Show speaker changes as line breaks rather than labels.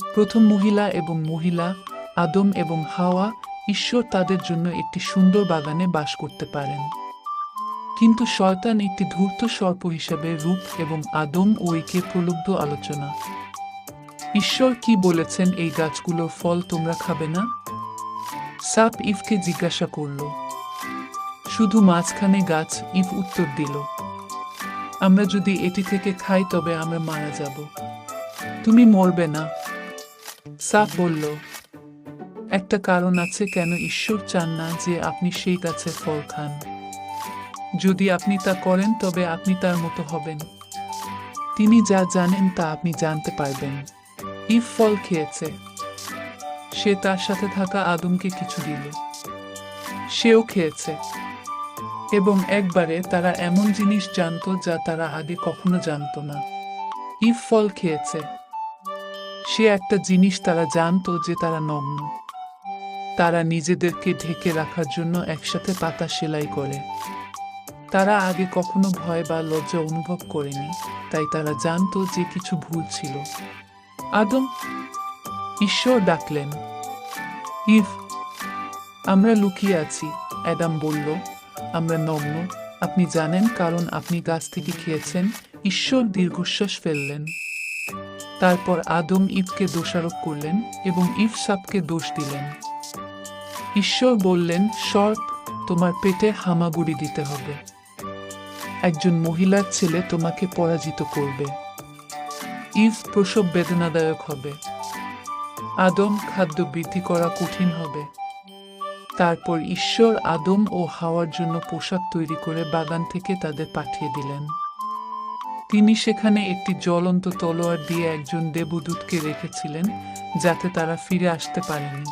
প্রথম মহিলা এবং মহিলা, আদম এবং হাওয়া ঈশ্বর তাদের জন্য একটি সুন্দর বাগানে বাস করতে পারেন। কিন্তু শয়তান একটি ধূর্ত সর্প হিসাবে রূপ এবং আদম ও একে প্রলুব্ধ আলোচনা। ঈশ্বর কি বলেছেন এই গাছগুলোর ফল তোমরা খাবে না? সাপ ইফকে জিজ্ঞাসা করল। শুধু মাঝখানে গাছ ইফ উত্তর দিল। আমরা যদি এটি থেকে খাই তবে আমরা মারা যাব। তুমি মরবে না। বলল, একটা কারণ আছে কেন ঈশ্বর চান না যে আপনি সেই গাছের ফল খান। যদি আপনি তা করেন, তবে আপনি তার মতো হবেন। তিনি যা জানেন, তা আপনি জানতে পারবেন। ইফ ফল খেয়েছে। সে তার সাথে থাকা আদমকে কিছু দিল। সেও খেয়েছে। এবং একবারে তারা এমন জিনিস জানতো যা তারা আগে কখনো জানতো না। ইফ ফল খেয়েছে। সে একটা জিনিস তারা জানতো যে তারা নগ্ন। তারা নিজেদেরকে ঢেকে রাখার জন্য একসাথে পাতা সেলাই করে। তারা আগে কখনো ভয় বা লজ্জা অনুভব করেনি, তাই তারা জানতো যে কিছু ভুল ছিল। আদম, ঈশ্বর ডাকলেন, ইফ, আমরা লুকিয়ে আছি। অ্যাডাম বলল, আমরা নগ্ন। আপনি জানেন কারণ আপনি গাছ থেকে খেয়েছেন। ঈশ্বর দীর্ঘশ্বাস ফেললেন। তারপর আদম ইফকে দোষারোপ করলেন এবং ইফ সাপকে দোষ দিলেন। ঈশ্বর বললেন, সর্প, তোমার পেটে হামাগুড়ি দিতে হবে। একজন মহিলার ছেলে তোমাকে পরাজিত করবে। ইফ প্রসব বেদনাদায়ক হবে। আদম খাদ্য বৃদ্ধি করা কঠিন হবে। তারপর ঈশ্বর আদম ও হাওয়ার জন্য পোশাক তৈরি করে বাগান থেকে তাদের পাঠিয়ে দিলেন। তিনি সেখানে একটি জ্বলন্ত তলোয়ার দিয়ে একজন দেবদূতকে রেখেছিলেন যাতে তারা ফিরে আসতে পারেনি।